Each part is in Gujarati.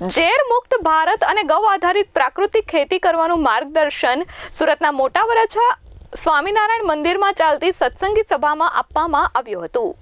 ઝેર મુક્ત ભારત અને ગૌ આધારિત પ્રાકૃતિક ખેતી કરવાનું માર્ગદર્શન સુરતના મોટા વરાછા સ્વામિનારાયણ મંદિરમાં ચાલતી સત્સંગી સભામાં આપવામાં આવ્યું હતું.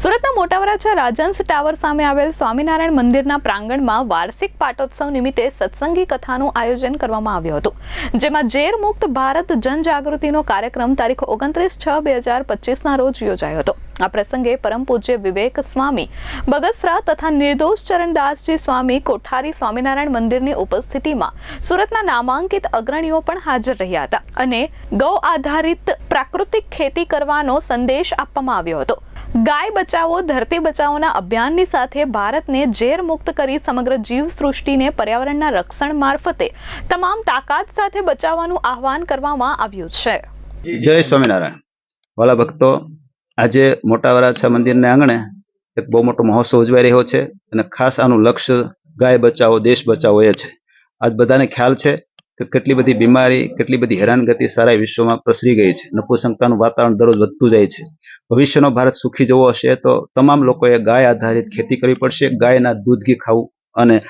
સુરતના મોટાવરાછા રાજંસ ટાવર સામે આવેલ સ્વામિનારાયણ મંદિરના પ્રાંગણમાં વાર્ષિક પાટોત્સવ નિમિત્તે સત્સંગી કથાનું આયોજન કરવામાં આવ્યું હતું. જેમાં ઝેર મુક્ત ભારત જનજાગૃતિનો કાર્યક્રમ તારીખ ઓગણત્રીસ છ બે હજાર પચીસના રોજ યોજાયો હતો. આ પ્રસંગે પરમ પૂજ્ય વિવેક સ્વામી, બગસરા તથા નિર્દોષ ચરણદાસજી સ્વામી, કોઠારી સ્વામિનારાયણ મંદિરની ઉપસ્થિતિમાં સુરતના નામાંકિત અગ્રણીઓ પણ હાજર રહ્યા હતા અને ગૌ આધારિત પ્રાકૃતિક ખેતી કરવાનો સંદેશ આપવામાં આવ્યો હતો. ગાય બચાવો, ધરતી બચાવોના અભિયાનની સાથે ભારતને ઝેર મુક્ત કરી સમગ્ર જીવ સૃષ્ટિને પર્યાવરણના રક્ષણ મારફતે તમામ તાકાત સાથે બચાવવાનું આહવાન કરવામાં આવ્યું છે. જય સ્વામિનારાયણ. વાલા ભક્તો, આજે મોટા વરાછા મંદિરને આંગણે એક બહુ મોટો મહોત્સવ ઉજવાઈ રહ્યો છે અને ખાસ આનું લક્ષ્ય ગાય બચાવો, દેશ બચાવો એ છે. આજ બધાને ખ્યાલ છે કે કેટલી બધી બીમારી, કેટલી બધી હેરાનગતિ સારા વિશ્વમાં પ્રસરી ગઈ છે. નપુસંગતાનું વાતાવરણ દરરોજ વધતું જાય છે. ભવિષ્યનો ભારત સુખી જવો હશે તો તમામ લોકોએ ગાય આધારિત ખેતી કરવી પડશે, ગાયના દૂધ, ઘી ખાવું અને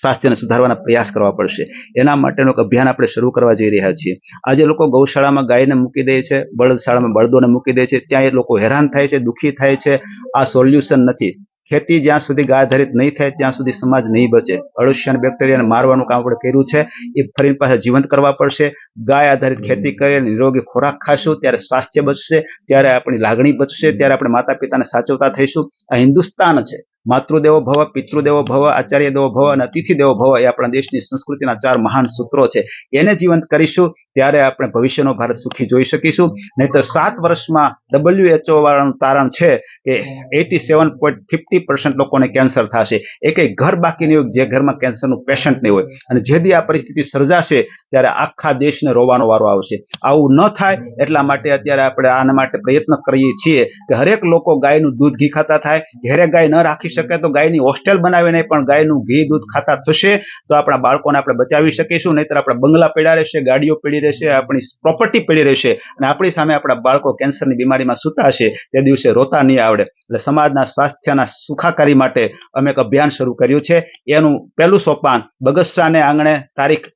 સ્વાસ્થ્યને સુધારવાના પ્રયાસ કરવા પડશે. એના માટેનું એક અભિયાન આપણે શરૂ કરવા જઈ રહ્યા છીએ. આજે લોકો ગૌશાળામાં ગાયને મૂકી દે છે, બળદશાળામાં બળદોને મૂકી દે છે. ત્યાં એ લોકો હેરાન થાય છે, દુઃખી થાય છે. આ સોલ્યુશન નથી. ખેતી જ્યાં સુધી ગાય આધારિત નહીં થાય, ત્યાં સુધી સમાજ નહીં બચે. અળુશિયાન અને બેક્ટેરિયાને મારવાનું કામ આપણે કર્યું છે. એ ફરી પાછા જીવંત કરવા પડશે. ગાય આધારિત ખેતી કરી નિરોગી ખોરાક ખાશું, ત્યારે સ્વાસ્થ્ય બચશે, ત્યારે આપણી લાગણી બચશે, ત્યારે આપણે માતા પિતાને સાચવતા થઈશું. આ હિન્દુસ્તાન છે. માતૃદેવો ભવ, પિતૃદેવો ભવ આચાર્ય દેવો ભવ અને અતિથિ દેવો ભવ એ આપણા દેશની સંસ્કૃતિના ચાર મહાન સૂત્રો છે. એને જીવંત કરીશું, ત્યારે આપણે ભવિષ્યનો ભારત સુખી જોઈ શકીશું. નહીતર સાત વર્ષમાં ડબલ્યુએચઓ વાળાનું તારણ છે કે eighty seven point fifty percent લોકોને કેન્સર થશે. એક એક ઘર બાકી નહીં હોય જે ઘરમાં કેન્સરનું પેશન્ટ નહીં હોય. અને જેથી આ પરિસ્થિતિ સર્જાશે, ત્યારે આખા દેશને રોવાનો વારો આવશે. આવું ન થાય, એટલા માટે અત્યારે આપણે આના માટે પ્રયત્ન કરીએ છીએ કે હરેક લોકો ગાયનું દૂધ ઘી ખાતા થાય. ઘેરે ગાય ન રાખી શકે તો ગાયની હોસ્ટેલ બનાવીને પણ ગાયનું ઘી, દૂધ ખાતા થશે તો આપણા બાળકોને આપણે બચાવી શકીશું. નહીતર આપણા બંગલા પડ્યા રહેશે, ગાડીઓ પડી રહેશે, આપણી પ્રોપર્ટી પડી રહેશે અને આપણી સામે આપણા બાળકો કેન્સરની બીમારીમાં સૂતા હશે તે દિવસે રોતા નહીં આવડે. એટલે સમાજના સ્વાસ્થ્યના સુખાકારી માટે અમે એક અભિયાન શરૂ કર્યું છે. એનું પહેલું સોપાન બગસરાને આંગણે તારીખ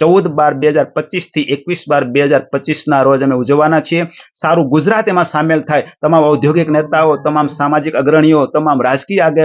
ચૌદ બાર બે હજાર પચીસથી એકવીસ બાર બે હજાર પચીસ ના રોજ અમે ઉજવવાના છીએ. સારું ગુજરાત એમાં સામેલ થાય. તમામ ઔદ્યોગિક નેતાઓ, તમામ સામાજિક અગ્રણીઓ, તમામ રાજકીય આગેવાનો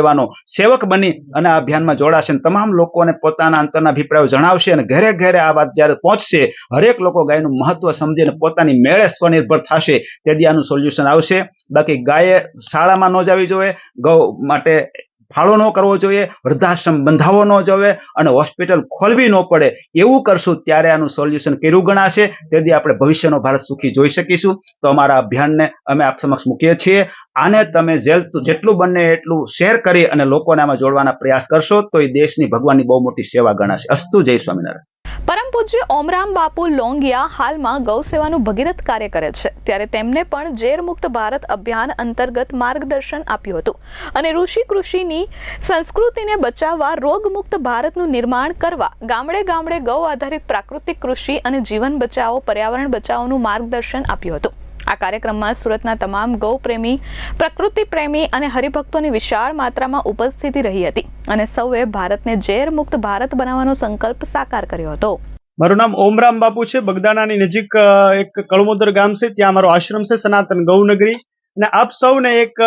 સેવક બની અને આ અભિયાનમાં જોડાશે અને તમામ લોકોને પોતાના અંતરના અભિપ્રાયો જણાવશે અને ઘરે ઘરે આ વાત જ્યારે પહોંચશે, હરેક લોકો ગાયનું મહત્વ સમજીને પોતાની મેળે સ્વનિર્ભર થશે. તેથી આનું સોલ્યુશન આવશે. બાકી ગાય શાળામાં ન જવી જોઈએ. ગૌ માટે ફાળો ન કરવો જોઈએ, વૃદ્ધાશ્રમ બંધાવો ન જોઈએ અને હોસ્પિટલ ખોલવી ન પડે, એવું કરશું ત્યારે આનું સોલ્યુશન કર્યું ગણાશે. તેથી આપણે ભવિષ્યનો ભારત સુખી જોઈ શકીશું. તો અમારા અભિયાનને અમે આપ સમક્ષ મૂકીએ છીએ. આને તમે જેટલું બને એટલું શેર કરી અને લોકોને આમાં જોડવાના પ્રયાસ કરશો, તો એ દેશની ભગવાનની બહુ મોટી સેવા ગણાશે. અસ્તુ જય સ્વામિનારાયણ. પરમ પૂજ્ય ઓમરામ બાપુ લોંગિયા હાલમાં ગૌ સેવાનું ભગીરથ કાર્ય કરે છે. ત્યારે તેમને પણ ઝેર મુક્ત ભારત અભિયાન અંતર્ગત માર્ગદર્શન આપ્યું હતું. અને ઋષિ કૃષિની સંસ્કૃતિને બચાવવા રોગમુક્ત ભારતનું નિર્માણ કરવા, ગામડે ગામડે ગૌ આધારિત પ્રાકૃતિક કૃષિ અને જીવન બચાવો, પર્યાવરણ બચાવોનું માર્ગદર્શન આપ્યું હતું. આ કાર્યક્રમમાં સુરતના તમામ ગૌ પ્રેમી પ્રકૃતિ પ્રેમી અને હરિભક્તોની વિશાળ માત્રામાં ઉપસ્થિતિ રહી હતી અને સૌએ ભારતને ઝેર મુક્ત ભારત બનાવવાનો સંકલ્પ સાકાર કર્યો હતો. મારું નામ ઓમરામ બાપુ છે. બગદાણાની નજીક એક કળમોદર ગામ છે. ત્યાં મારો આશ્રમ છે, સનાતન ગૌનગરી. અને આપ સૌને એક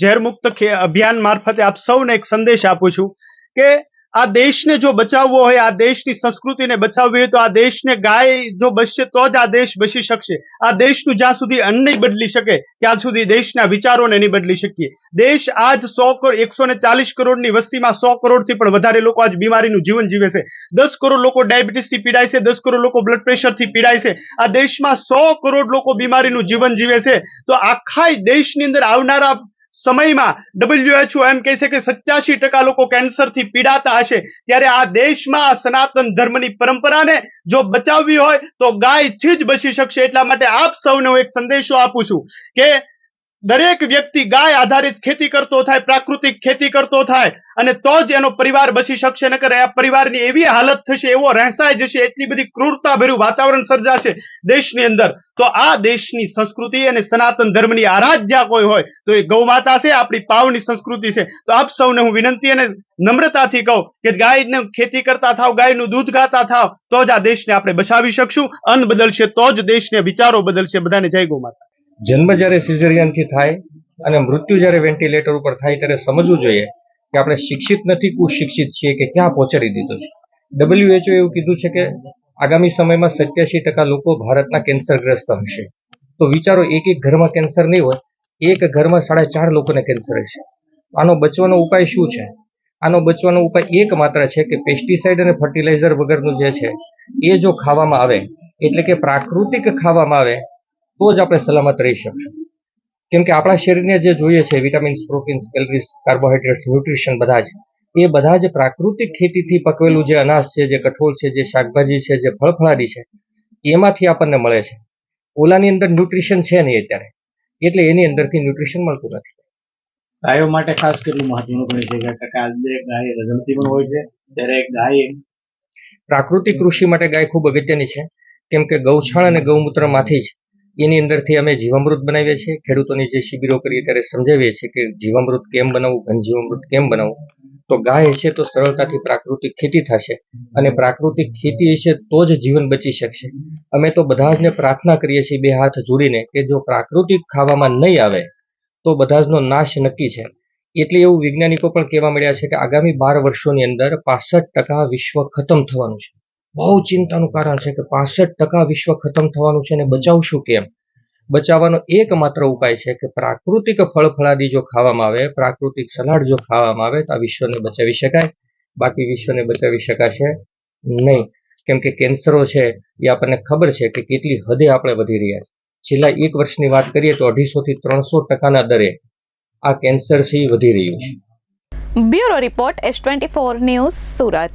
ઝેરમુક્ત અભિયાન મારફતે આપ સૌને એક સંદેશ આપું છું કે આ દેશને જો બચાવવો હોય, આ દેશની સંસ્કૃતિને બચાવવી હોય, તો આ દેશને ગાય જો બચશે તો જ આ દેશ બચી શકશે. આ દેશનું જ્યાં સુધી અન્ન નહીં બદલી શકે, ત્યાં સુધી દેશના વિચારોને નહીં બદલી શકીએ. દેશ આજ સો કરોડ, એકસો ને ચાલીસ કરોડની વસ્તીમાં સો કરોડથી પણ વધારે લોકો આજ બીમારીનું જીવન જીવે છે. દસ કરોડ લોકો ડાયાબિટીસથી પીડાય છે, દસ કરોડ લોકો બ્લડ પ્રેશરથી પીડાય છે. આ દેશમાં સો કરોડ લોકો બીમારીનું જીવન જીવે છે. તો આખા દેશની અંદર આવનારા સમયમાં ડબલ્યુએચઓ એમ કહે છે કે સત્યાસી ટકા લોકો કેન્સરથી પીડાતા હશે. ત્યારે આ દેશમાં આ સનાતન ધર્મની પરંપરાને જો બચાવવી હોય તો ગાયથી જ બચી શકશે. એટલા માટે આપ સૌને હું એક સંદેશો આપું છું કે દરેક વ્યક્તિ ગાય આધારિત ખેતી કરતો થાય, પ્રાકૃતિક ખેતી કરતો થાય અને તો જ એનો પરિવાર બચી શકશે, નકર આ પરિવારની એવી હાલત થશે, એવો રહેસાઈ જશે, એટલી બધી ક્રૂરતા ભર્યું વાતાવરણ સર્જાશે દેશની અંદર. તો આ દેશની સંસ્કૃતિ અને સનાતન ધર્મની આરાધ્યા કોઈ હોય, તો એ ગૌ માતા છે, આપણી પાવની સંસ્કૃતિ છે. તો આપ સૌને હું વિનંતી અને નમ્રતાથી કહું કે ગાયને ખેતી કરતા થાવ, ગાયનું દૂધ ગાતા થાવ, તો જ આ દેશને આપણે બચાવી શકશું. અન્ન બદલશે, તો જ દેશને વિચારો બદલશે. બધાને જય ગૌ માતા જન્મ જ્યારે સિઝેરિયનથી થાય અને મૃત્યુ જ્યારે વેન્ટિલેટર ઉપર થાય ત્યારે સમજવું જોઈએ કે આપણે શિક્ષિત નથી, કુશિક્ષિત છીએ કે ક્યાં પહોંચાડી દીધો છે. ડબલ્યુએચઓ એવું કીધું છે કે આગામી સમયમાં સત્યાસી ટકા લોકો ભારતના કેન્સરગ્રસ્ત હશે. તો વિચારો, એક એક ઘરમાં કેન્સર નહીં હોય, એક ઘરમાં સાડા ચાર લોકોને કેન્સર હશે. આનો બચવાનો ઉપાય શું છે? આનો બચવાનો ઉપાય એક માત્ર છે કે પેસ્ટિસાઇડ અને ફર્ટિલાઇઝર વગરનું જે છે, એ જો ખાવામાં આવે, એટલે કે પ્રાકૃતિક ખાવામાં આવે તો જ આપણે સલામત રહી શકશું. કેમ કે આપણા શરીરને જે જોઈએ છે vitamins proteins calories carbohydrates nutrition બધા જ એ બધા જ પ્રાકૃતિક ખેતીથી પકવેલું જે અનાજ છે જે કઠોળ છે જે શાકભાજી છે જે ફળફળાદી છે એમાંથી આપણને મળે છે. ઓલાની અંદર ન્યુટ્રિશન છે નહીં અત્યારે એટલે એની અંદરથી ન્યુટ્રિશન મળતું નથી. ગાયો માટે ખાસ કેટલું મહત્વનું ગણી શકાય કારણ કે આજે ગાય રજણતી પણ હોય છે ત્યારે ગાય પ્રાકૃતિક કૃષિ માટે ગાય ખૂબ અગત્યની છે કેમ કે ગૌછાણ અને ગૌમૂત્રમાંથી જ એની અંદરથી અમે જીવામૃત બનાવીએ છીએ. ખેડૂતોની જે શિબિરો કરીએ ત્યારે સમજાવીએ છીએ કે જીવામૃત કેમ બનાવવું ઘનજીવામૃત કેમ બનાવવું? તો ગાય હશે તો સરળતાથી પ્રાકૃતિક ખેતી થશે અને પ્રાકૃતિક ખેતી હશે તો જ જીવન બચી શકશે. અમે તો બધા જને પ્રાર્થના કરીએ છીએ બે હાથ જોડીને કે જો પ્રાકૃતિક ખાવામાં નહીં આવે તો બધા જનો નાશ નક્કી છે. એટલે એવું વૈજ્ઞાનિકો પણ કહેવા મળ્યા છે કે આગામી બાર વર્ષોની અંદર પાસઠ ટકા વિશ્વ ખતમ થવાનું છે. બહુ ચિંતાનું કારણ છે કે પાસઠ ટકા વિશ્વ ખતમ થવાનું છે અને બચાવશું કેમ? બચાવવાનો એકમાત્ર ઉપાય છે કે પ્રાકૃતિક ફળ જો ખાવામાં આવે, પ્રાકૃતિક સલાડ જો ખાવામાં આવે તો આ વિશ્વને બચાવી શકાય. બાકી વિશ્વને બચાવી શકાશે નહીં. કેમ કે કેન્સરો છે એ આપણને ખબર છે કે કેટલી હદે આપણે વધી રહ્યા છે. છેલ્લા એક વર્ષની વાત કરીએ તો અઢીસો થી ત્રણસો ટકાના દરે આ કેન્સર છે વધી રહ્યું છે. Bureau report S twenty four news Surat.